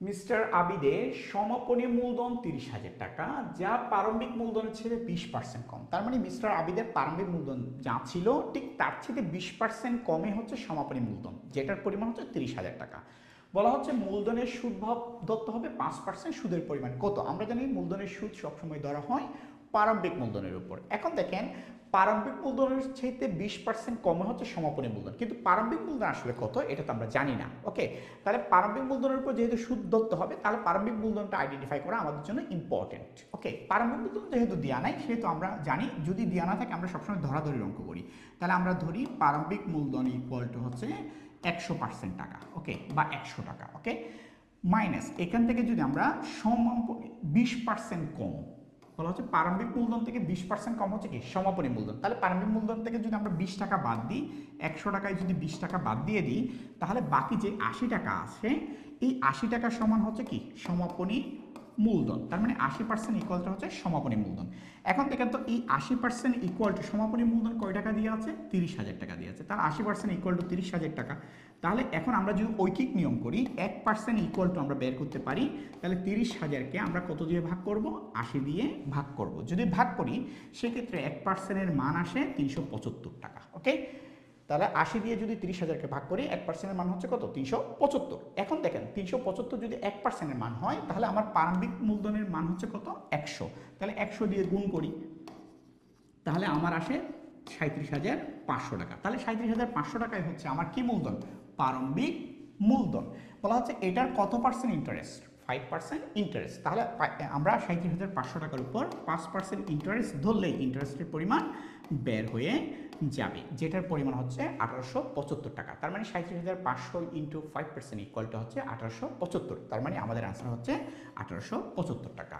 Mister আবিদের সমাপনী মূলধন তিরিশ হাজার টাকা, যা প্রারম্ভিক মূলধনের ছেড়ে বিশ পার্সেন্ট কম। তার মানে মিস্টার আবিদের প্রারম্ভিক মূলধন যা ছিল, ঠিক তার ছেড়ে বিশ পার্সেন্ট কমে হচ্ছে সমাপনী মূলধন, যেটার পরিমাণ হচ্ছে তিরিশ হাজার টাকা। বলা হচ্ছে মূলধনের সুদ ভাব দত্ত হবে পাঁচ পার্সেন্ট সুদের পরিমাণ। কত? আমরা জানি মূলধনের সুদ সবসময় ধরা হয় প্রারম্ভিক মূলধনের উপর। এখন দেখেন প্রারম্ভিক মূলধনের চাইতে বিশ পার্সেন্ট কমে হচ্ছে সমাপনী মূলধন। কিন্তু প্রারম্ভিক মূলধন আসলে কত, এটা তো আমরা জানি না ওকে তাহলে প্রারম্ভিক মূলধনের উপর যেহেতু সুদ ধরতে হবে, তাহলে প্রারম্ভিক মূলধনটা আইডেন্টিফাই করা আমাদের জন্য ইম্পর্টেন্ট ওকে প্রারম্ভিক মূলধন যেহেতু দেওয়া নাই, সেহেতু আমরা জানি, যদি দেওয়া না থাকে আমরা সবসময় ধরাধরি অঙ্ক করি। তাহলে আমরা ধরি প্রারম্ভিক মূলধন ইকুয়াল টু হচ্ছে একশো পার্সেন্ট টাকা ওকে বা একশো টাকা ওকে মাইনাস এখান থেকে যদি আমরা সমাপনী বিশ পার্সেন্ট কম বলা হচ্ছে প্রারম্ভিক মূলধন থেকে বিশ পার্সেন্ট কম হচ্ছে কি? সমাপনী মূলধন। তাহলে প্রারম্ভিক মূলধন থেকে যদি আমরা বিশ টাকা বাদ দিই, একশো টাকায় যদি বিশ টাকা বাদ দিয়ে দিই, তাহলে বাকি যে আশি টাকা আছে, এই আশি টাকা সমান হচ্ছে কি? সমাপনী মূলধন। তার মানে আশি পার্সেন্ট ইকুয়ালটা হচ্ছে সমাপনী মূলধন। এখন দেখেন তো এই আশি পার্সেন্ট ইকুয়াল টু সমাপনী মূলধন কয় টাকা দিয়ে আছে? তিরিশ হাজার টাকা দিয়ে আছে। তাহলে আশি পার্সেন্ট ইকুয়াল টু তিরিশ হাজার টাকা। তাহলে এখন আমরা যদি ঐকিক নিয়ম করি, এক পার্সেন্ট ইকুয়াল টু আমরা বের করতে পারি, তাহলে তিরিশ হাজারকে আমরা কত দিয়ে ভাগ করব? আশি দিয়ে ভাগ করব। যদি ভাগ করি, সেক্ষেত্রে এক পার্সেন্টের মান আসে তিনশো পঁচাত্তর টাকা ওকে তাহলে আশি দিয়ে যদি তিরিশ হাজারকে ভাগ করি, এক পার্সেন্টের মান হচ্ছে কত? তিনশো পঁচাত্তর। এখন দেখেন, তিনশো পঁচাত্তর যদি এক পার্সেন্টের মান হয়, তাহলে আমার প্রারম্ভিক মূলধনের মান হচ্ছে কত? একশো। তাহলে একশো দিয়ে গুণ করি, তাহলে আমার আসে সাঁত্রিশ হাজার পাঁচশো টাকা। তাহলে সাঁত্রিশ হাজার পাঁচশো টাকায় হচ্ছে আমার কি মূলধন? প্রারম্ভিক মূলধন। বলা হচ্ছে এটার কত percent interest five percent interest তাহলে আমরা সাঁত্রিশ হাজার পাঁচশো টাকার উপর পাঁচ পার্সেন্ট ইন্টারেস্ট ধরলেই ইন্টারেস্টের পরিমাণ বের হয়ে যাবে, যেটার পরিমাণ হচ্ছে আঠারোশো পঁচাত্তর টাকা। তার মানে সাঁত্রিশ হাজার পাঁচশো ইন্টু ফাইভ পার্সেন্ট ইকুয়ালটা হচ্ছে আঠারোশো পঁচাত্তর। তার মানে আমাদের আনসার হচ্ছে আঠারোশো পঁচাত্তর টাকা।